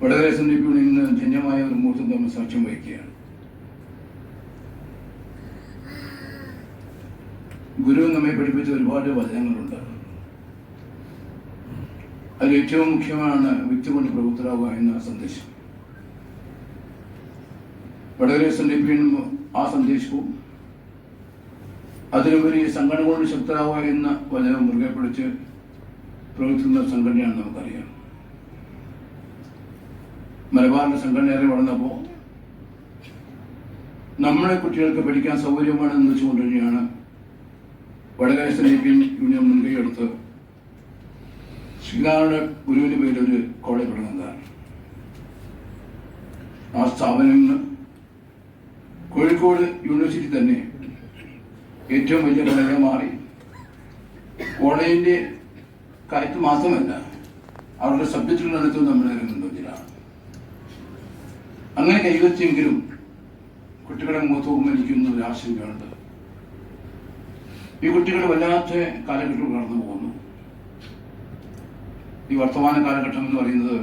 വടകര സന്ദീപിയുടെ ഇന്ന് ധന്യമായ ഒരു മുഹൂർത്തം നമ്മൾ സാക്ഷ്യം വഹിക്കുകയാണ്. ഗുരു നമ്മെ പഠിപ്പിച്ച ഒരുപാട് വചനങ്ങളുണ്ട്. അതിൽ ഏറ്റവും മുഖ്യമാണ് വ്യക്തി കൊണ്ട് പ്രവൃത്തരാകുക എന്ന സന്ദേശം. വടകര സന്ദീപിയും ആ സന്ദേശവും അതിലുപരി സംഘടന കൊണ്ട് ശക്തരാകുക എന്ന വചനം മുറുകെ പിടിച്ച് പ്രവർത്തിക്കുന്ന സംഘടനയാണ് നമുക്കറിയാം. മലബാറിന്റെ സംഘടനയേറെ വളർന്നപ്പോൾ നമ്മളെ കുട്ടികൾക്ക് പഠിക്കാൻ സൗകര്യമാണെന്ന് വെച്ചുകൊണ്ട് തന്നെയാണ് വടകര സന്ദീപിയൻ യൂണിയൻ മുൻകൈയെടുത്ത് ശ്രീകാരുടെ ഗുരുവിന്റെ പേരിൽ ഒരു കോളേജ് തുടങ്ങുന്നതാണ്. ആ സ്ഥാപനം കോഴിക്കോട് യൂണിവേഴ്സിറ്റി തന്നെ ഏറ്റവും വലിയ കോളേജായി മാറി. കോളേജിന്റെ കാര്യത്തിൽ മാത്രമല്ല അവരുടെ ഇറങ്ങുന്നുണ്ട് ഇതിലാണ് അങ്ങനെ കൈവച്ചെങ്കിലും കുട്ടികളെ മുഖത്തോട് മരിക്കുന്ന ഒരു ആശങ്കയുണ്ട് ഈ കുട്ടികൾ വല്ലാത്ത കാലഘട്ടം കടന്നു പോകുന്നു. ഈ വർത്തമാന കാലഘട്ടം എന്ന് പറയുന്നത്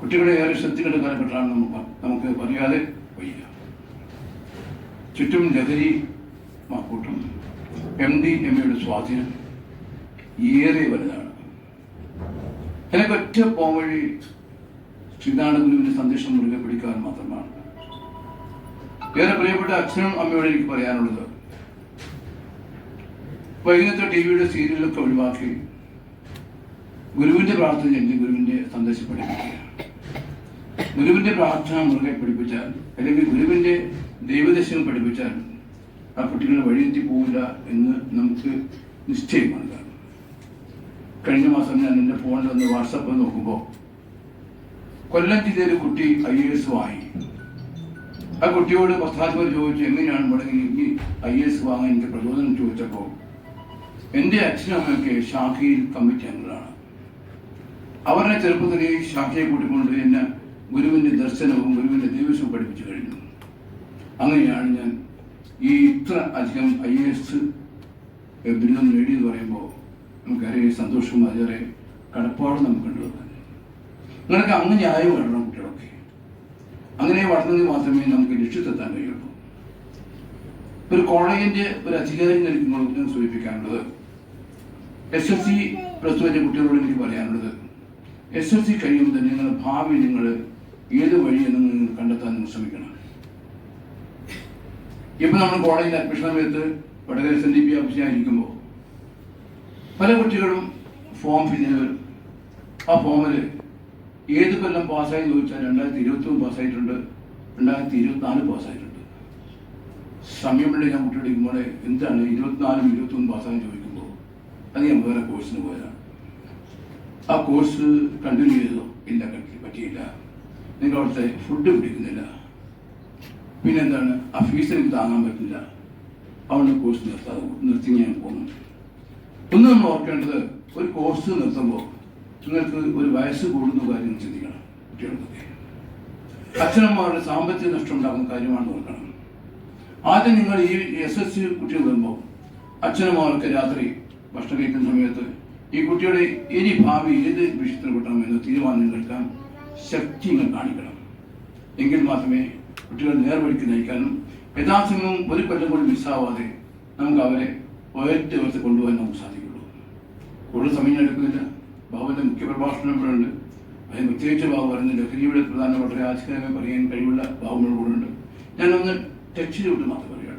കുട്ടികളെ ഏറെ ശ്രദ്ധിക്കേണ്ട കാലഘട്ടമാണ് നമുക്ക് നമുക്ക് പറയാതെ വയ്യ. ചുറ്റും ലഹരി മാക്കൂട്ടും എം ഡി എം എയുടെ സ്വാധീനം ഏറെ വലുതാണ്. എനിക്ക് ഒറ്റ പോംവഴി ശ്രീനാണ ഗുരുവിന്റെ സന്ദേശം മാത്രമാണ് ഏറെ പ്രിയപ്പെട്ട അച്ഛനും അമ്മയോട് എനിക്ക് പറയാനുള്ളത് വൈകുന്നേരത്തെ ടി വിയുടെ സീരിയലൊക്കെ ഒഴിവാക്കി ഗുരുവിന്റെ പ്രാർത്ഥന ചെല്ലി ഗുരുവിന്റെ സന്ദേശം പഠിപ്പിക്കുക ഗുരുവിന്റെ പ്രാർത്ഥന മുറുകെ പഠിപ്പിച്ചാൽ അല്ലെങ്കിൽ ഗുരുവിന്റെ ദൈവദശനം പഠിപ്പിച്ചാൽ ആ കുട്ടികൾ വഴിയെത്തി പോവില്ല എന്ന് നമുക്ക് നിശ്ചയമാണ് കഴിഞ്ഞ മാസം ഞാൻ എന്റെ ഫോണിൽ ഒന്ന് വാട്സപ്പ് നോക്കുമ്പോൾ കൊല്ലം ജില്ലയിലെ കുട്ടി ഐ എ എസ് ആയി. ആ കുട്ടിയോട് പത്രാധിപർ ചോദിച്ചു എങ്ങനെയാണ് മുടങ്ങി എനിക്ക് ഐ എ എസ് വാങ്ങാൻ എനിക്ക് പ്രചോദനം? ചോദിച്ചപ്പോൾ എന്റെ അച്ഛനും അമ്മയൊക്കെ ഷാഖയിൽ കമ്മിറ്റി അംഗങ്ങളാണ് അവരുടെ ചെറുപ്പത്തിൽ ഈ ശാഖയെ കൂട്ടിക്കൊണ്ട് എന്നെ ഗുരുവിന്റെ ദർശനവും ഗുരുവിന്റെ ദിവസവും പഠിപ്പിച്ചു കഴിഞ്ഞു. അങ്ങനെയാണ് ഞാൻ ഈ ഇത്ര അധികം ഐ എ എസ് ബിരുദം നേടിയെന്ന് പറയുമ്പോൾ നമുക്കറിയാം സന്തോഷവും അതേറെ കടപ്പാടും നമുക്കുണ്ട് നിങ്ങൾക്ക് അങ്ങനെ ആയി വരണം കുട്ടികളൊക്കെ? അങ്ങനെ വളർന്നെങ്കിൽ മാത്രമേ നമുക്ക് ലക്ഷ്യത്തെത്താൻ കഴിയുള്ളൂ. ഒരു കോളേജിന്റെ ഒരു അധികാരം നൽകുമ്പോൾ ഞാൻ സൂചിപ്പിക്കാനുള്ളത്. S S C plus two എന്റെ കുട്ടികളോട് എനിക്ക് പറയാനുള്ളത് എസ് എസ് സി കഴിയുമ്പോൾ തന്നെ നിങ്ങളുടെ ഭാവി നിങ്ങൾ ഏത് വഴിയെന്ന് നിങ്ങൾ കണ്ടെത്താൻ നിങ്ങൾ ശ്രമിക്കണം. ഇപ്പൊ നമ്മൾ കോളേജിൽ അഡ്മിഷൻ സമയത്ത് Vadakara S N D P ഓഫീസിലായിരിക്കുമ്പോൾ പല കുട്ടികളും ഫോം ഫില്ല് ആ ഫോമിൽ ഏത് കൊല്ലം പാസ്സായി ചോദിച്ചാൽ രണ്ടായിരത്തി ഇരുപത്തി ഒന്ന് പാസ്സായിട്ടുണ്ട്. രണ്ടായിരത്തി ഇരുപത്തിനാല് പാസ്സായിട്ടുണ്ട്. സമയമുള്ള ഞാൻ കുട്ടിയോട് എന്താണ് ഇരുപത്തിനാലും ഇരുപത്തൊന്നും പാസ്സായി ചോദിക്കുമ്പോൾ? അത് ഞാൻ വേറെ കോഴ്സിന് പോയതാണ്. ആ കോഴ്സ് കണ്ടിന്യൂ ചെയ്തോ ഇല്ല പറ്റിയില്ല. നിങ്ങൾ അവിടുത്തെ ഫുഡ് പിടിക്കുന്നില്ല പിന്നെന്താണ്? ആ ഫീസ് എനിക്ക് താങ്ങാൻ പറ്റില്ല. അതുകൊണ്ട് കോഴ്സ് നിർത്താതെ നിർത്തി ഞാൻ പോകുന്നു. ഒന്ന് നമ്മൾ ഓർക്കേണ്ടത് ഒരു കോഴ്സ് നിർത്തുമ്പോൾ നിങ്ങൾക്ക് ഒരു വയസ്സ് കൂടുന്ന കാര്യം ചിന്തിക്കണം കുട്ടികൾക്കൊക്കെ. അച്ഛനമ്മമാരുടെ സാമ്പത്തിക നഷ്ടം ഉണ്ടാകുന്ന കാര്യമാണ് നോക്കണം ആദ്യം നിങ്ങൾ ഈ എസ് എസ് സി കുട്ടികൾ വരുമ്പോൾ അച്ഛനമ്മമാർക്ക് രാത്രി ഭക്ഷണം കഴിക്കുന്ന സമയത്ത് ഈ കുട്ടിയുടെ ഇനി ഭാവി ഏത് വിഷയത്തിന് കിട്ടണമെന്ന് തീരുമാനം എടുക്കാൻ ശക്തി നിങ്ങൾ കാണിക്കണം. എങ്കിൽ മാത്രമേ കുട്ടികൾ നേർവഴിക്ക് നയിക്കാനും യഥാസമയം ഒരു കൊല്ലം കൂടി മിസ്സാവാതെ നമുക്ക് അവരെ ഒരൊറ്റ ദിവസത്തെ കൊണ്ടുപോകാൻ നമുക്ക് സാധിക്കുള്ളൂ. കൂടുതൽ സമയം എടുക്കുന്നില്ല. ബാബുവിന്റെ മുഖ്യ പ്രഭാഷണം ഇവിടെ ഉണ്ട് അതിന് പ്രത്യേകിച്ച് ബാബു പറയുന്നത് ലഹരിയുടെ പ്രധാനപ്പെട്ട ആശയമായി പറയാൻ കഴിവുള്ള ബാബുകൾ കൂടെ ഉണ്ട്. ഞാനൊന്ന് ടച്ച് ചെയ്തിട്ട് മാത്രം പറയുള്ളൂ